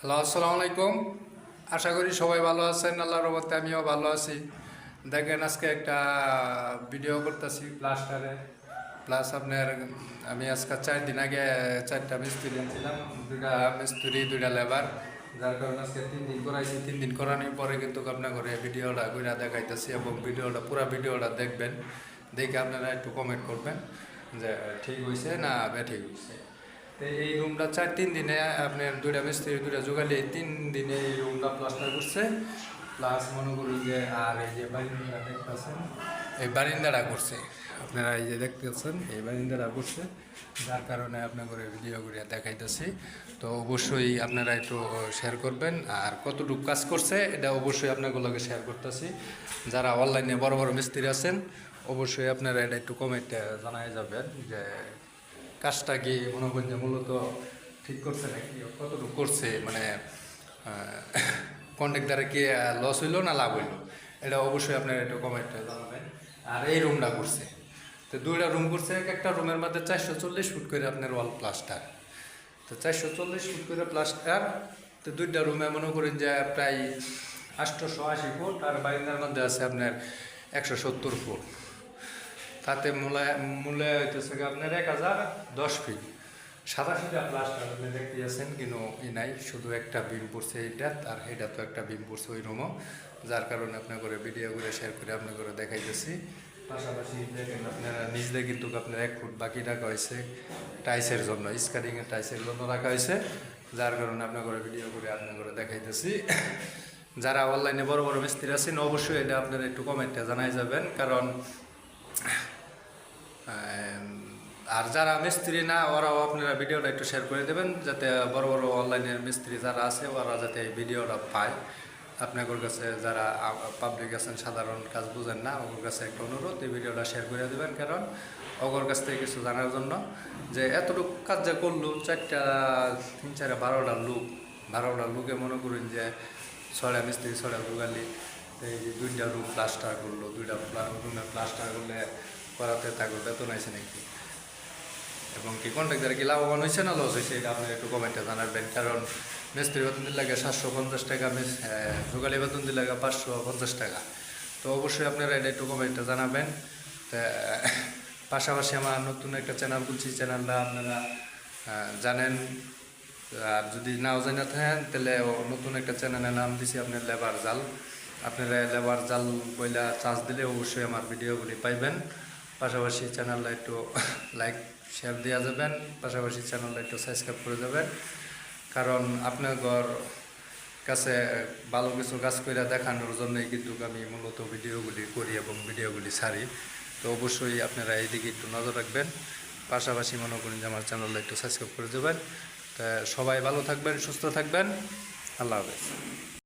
Hello, আসসালামু আলাইকুম। আশা করি সবাই ভালো আছেন আল্লাহ রহমতে আমিও ভালো আছি। দেখেন, আজকে একটা ভিডিও করতেছি প্লাস্টারে প্লাস আপনার, আমি আজকে চার দিন আগে চারটা মিস্ত্রি এনেছিলাম দুইটা মিস্ত্রি, দুইটা লেবার যার কারণে আজকে তিন দিন করাইছি। তিন দিন করানোর পরে কিন্তু আপনার ঘরে ভিডিওটা ঘুরে দেখাইতেছি এবং ভিডিওটা পুরো ভিডিওটা দেখবেন। দেখে আপনারা একটু কমেন্ট করবেন যে, ঠিক হয়েছে না ঠিক হয়েছে এই রুমটা চার, তিন দিনে আপনার দুইটা মিস্ত্রি, দুইটা জোগালি তিন দিনে এই রুমটা প্লাস্টার করছে। প্লাস মনে করুন যে, আর এই যে বারিন্দাটা দেখতেছেন, এই বারিন্দাটা করছে। আপনারা এই যে দেখতেছেন, এই বারিন্দাটা করছে। যার কারণে আপনার করে ভিডিও করে দেখাইতেছি। তো অবশ্যই আপনারা একটু শেয়ার করবেন। আর কতটুকু কাজ করছে, এটা অবশ্যই আপনাগুলোকে শেয়ার করতেছি। যারা অনলাইনে বড় বড় মিস্ত্রি আছেন, অবশ্যই আপনারা এটা একটু কমেন্টে জানাই যাবেন যে কাজটা কি মনে করেন যে মূলত ঠিক করছে নাকি? কতটুকু করছে? মানে কন্ট্রাক্টারে কি লস হইল না লাভ হইল? এটা অবশ্যই আপনারা একটু কমেন্টে জানাবেন। আর এই রুমটা করছে। তো দুইটা রুম করছে, এক একটা রুমের মধ্যে চারশো চল্লিশ ফুট করে আপনার ওয়াল প্লাস্টার তো চারশো চল্লিশ ফুট করে প্লাস্টার তো দুইটা রুমে মনে করেন যে প্রায় আটশোশো আশি ফুট, আর বারিন্দার মধ্যে আছে আপনার একশো সত্তর ফুট। তাতে মূল্য মূল্য হইতেছে আপনার এক হাজার দশ ফিট। সাদা সিটা প্লাস্টার আপনি দেখতে আছেন কিন্তু ই নাই, শুধু একটা বিম পড়ছে এইটা, আর এটা তো একটা বিম পড়ছে ওই রুমও, যার কারণে আপনার করে ভিডিও করে শেয়ার করে আপনার করে দেখাইতেছি। পাশাপাশি দেখেন আপনারা নিজে কিন্তু আপনার এক ফুট বাকি রাখা হয়েছে টাইসের জন্য স্কারিংয়ের টাইসের জন্য রাখা হয়েছে, যার কারণে আপনার করে ভিডিও করে আপনার করে দেখাইতেছি। যারা অনলাইনে বড় বড় মিস্ত্রি আছেন, অবশ্যই এটা আপনারা একটু কমেন্টে জানাই যাবেন, কারণ আর যারা মিস্ত্রি না, ওরাও আপনারা ভিডিওটা একটু শেয়ার করে দেবেন, যাতে বড় বড় অনলাইনের মিস্ত্রি যারা আছে, ওরা যাতে এই ভিডিওটা পায়। আপনাদের কাছে যারা পাবলিক আছেন, সাধারণ কাজ বুঝেন না ওর কাছে একটা অনুরোধ, এই ভিডিওটা শেয়ার করে দেবেন। কারণ ওগর কাছ থেকে কিছু জানার জন্য যে এতটুকু কাজ যে করল চারটা, তিন চারে বারোটা লোক, বারোটা লোকে মনে করুন যে ছড়া মিস্ত্রি ছড়া গুগালি এই দুইটা রুম প্লাস্টার করল, দুইটা রুমে প্লাস্টার করলে করাতে থাকবে বেতন আছে নাকি? এবং কি কন্ট্রাক্টার কি লাভবান হয়েছে না লস হয়েছে এটা আপনি একটু কমেন্টে জানাবেন। কারণ মিস্ত্রি বেতন দিলে লাগে সাতশো পঞ্চাশ টাকা, মিস যোগালি বেতন দিলে লাগে পাঁচশো পঞ্চাশ টাকা। তো অবশ্যই আপনারা এটা একটু কমেন্টে জানাবেন। পাশাপাশি আমার নতুন একটা চ্যানেল খুলছি চ্যানেলটা আপনারা জানেন। আর যদি নাও জানা থাকেন, তাহলে নতুন একটা চ্যানেলের নাম দিছি আপনার লেবার জাল। আপনারা লেবার জাল বইলা চার্জ দিলে অবশ্যই আমার ভিডিওগুলি পাইবেন। পাশাপাশি চ্যানেলটা একটু লাইক শেয়ার দেওয়া যাবেন, পাশাপাশি চ্যানেলটা একটু সাবস্ক্রাইব করে যাবেন। কারণ আপনার ঘর কাছে ভালো কিছু কাজ করে দেখানোর জন্যই কিন্তু আমি মূলত ভিডিওগুলি করি এবং ভিডিওগুলি ছাড়ি তো অবশ্যই আপনারা এই দিকে একটু নজর রাখবেন। পাশাপাশি মনে করেন যে আমার চ্যানেলটা একটু সাবস্ক্রাইব করে দেবেন তা সবাই ভালো থাকবেন, সুস্থ থাকবেন। আল্লাহ হাফেজ।